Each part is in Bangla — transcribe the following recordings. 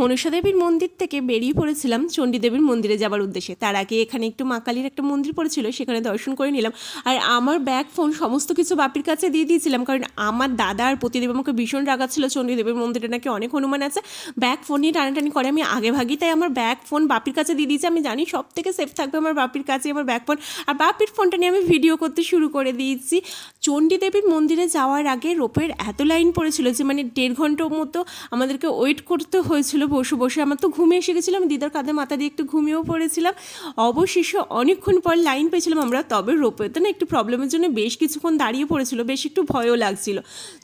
মনসা দেবীর মন্দির থেকে বেরিয়ে পড়েছিলাম চণ্ডী দেবীর মন্দিরে যাবার উদ্দেশ্যে। তার আগে এখানে একটু মা কালীর একটা মন্দির পড়েছিল, সেখানে দর্শন করে নিলাম। আর আমার ব্যাগ, ফোন, সমস্ত কিছু বাপির কাছে দিয়ে দিয়েছিলাম, কারণ আমার দাদা আর প্রতিদেব আমাকে ভীষণ রাগাচ্ছিল চণ্ডী দেবীর মন্দিরে নাকি অনেক হনুমান আছে। ব্যাগ, ফোন নিয়ে টানাটানি করে আমি আগে ভাগি তাই আমার ব্যাগ, ফোন বাপির কাছে দিয়ে দিয়েছি। আমি জানি সব থেকে সেফ থাকবে আমার বাপির কাছে আমার ব্যাগ, ফোন। আর বাপির ফোনটা নিয়ে আমি ভিডিও করতে শুরু করে দিয়েছি। চণ্ডী দেবীর মন্দিরে যাওয়ার আগে রোপের এত লাইন পড়েছিল যে মানে দেড় ঘণ্টার মতো আমাদেরকে ওয়েট করতে হয়েছিল। বসে বসে আমার তো ঘুমিয়ে এসে গেছিলাম দিদার কাঁধে মাথা দিয়ে একটু ঘুমিয়েও পড়েছিলাম। অবশেষে অনেকক্ষণ পর লাইন পেয়েছিলাম আমরা, তবে রোপেতে না একটু প্রবলেমের জন্য বেশ কিছুক্ষণ দাঁড়িয়ে পড়েছিল, বেশ একটু ভয়ও লাগছিল।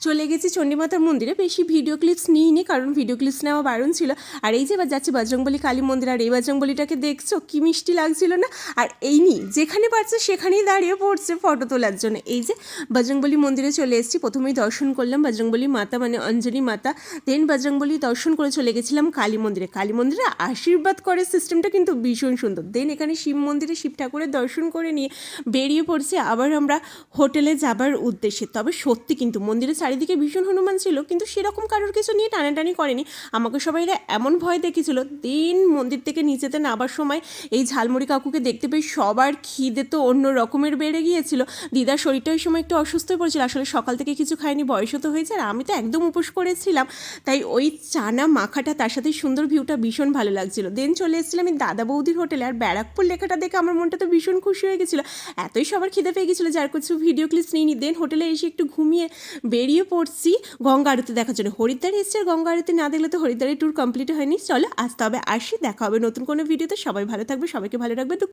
চলে গেছি চণ্ডীমাতার মন্দিরে, বেশি ভিডিও ক্লিপস নিইনি, কারণ ভিডিও ক্লিপস নেওয়া বারণ ছিল। আর এই যে এবার যাচ্ছি বজরংবলী কালী মন্দির, আর এই বজরংবলীটাকে দেখছ, কি মিষ্টি লাগছিল না? আর এই নি, যেখানে পারছে সেখানেই দাঁড়িয়ে পড়ছে ফটো তোলার জন্য। এই যে বজরংবলী মন্দিরে চলে এসেছি, প্রথমেই দর্শন করলাম। বজরংবলী মাতা মানে অঞ্জলি মাতা। দেন বজরংবলী দর্শন করে চলে গেছিলাম কালী মন্দিরে। কালী মন্দিরে আশীর্বাদ করে সিস্টেমটা কিন্তু ভীষণ সুন্দর। দেন এখানে শিব মন্দিরে শিব ঠাকুরের দর্শন করে নিয়ে বেরিয়ে পড়ছে। আবার আমরা হোটেলে যাবার উদ্দেশ্যে। তবে সত্যি কিন্তু মন্দিরের চারিদিকে ভীষণ হনুমান ছিল, কিন্তু সেরকম কারোর কিছু নিয়ে টানাটানি করেনি। আমাকে সবাই এমন ভয় দেখেছিল দিন মন্দির থেকে নিচেতে নামার সময় এই ঝালমুড়ি কাকুকে দেখতে পেয়ে সবার খিদে তো অন্য রকমের বেড়ে গিয়েছিল। দিদার শরীরটা ওই সময় একটু অসুস্থ হয়ে পড়েছিল। আসলে সকাল থেকে কিছু খাইনি, বয়সও তো হয়েছে। আর আমি তো একদম উপোস করেছিলাম। তাই ওই চানা মাখাটা তার সাথে সুন্দর ভিউটা ভীষণ ভালো লাগছিল। দেন চলে এসেছিলাম আমি দাদা বৌদির হোটেলে আর ব্যারাকপুর লেখাটা দেখে আমার মনটা তো ভীষণ খুশি হয়ে গেছিল। এতই সবার খিদে পেয়ে গেছিল, যার কিছু ভিডিও ক্লিপস নিইনি। দেন হোটেলে এসে একটু ঘুমিয়ে বেরিয়ে পড়ছি গঙ্গা আরতি দেখার জন্য। হরিদ্বার এসছে আর গঙ্গা আরতি না দেখলে তো হরিদ্বারের ট্যুর কমপ্লিট হয়নি। চলো আজ তবে আসি, দেখা হবে নতুন কোনো ভিডিওতে সবাই ভালো থাকবে, সবাইকে ভালো রাখবে।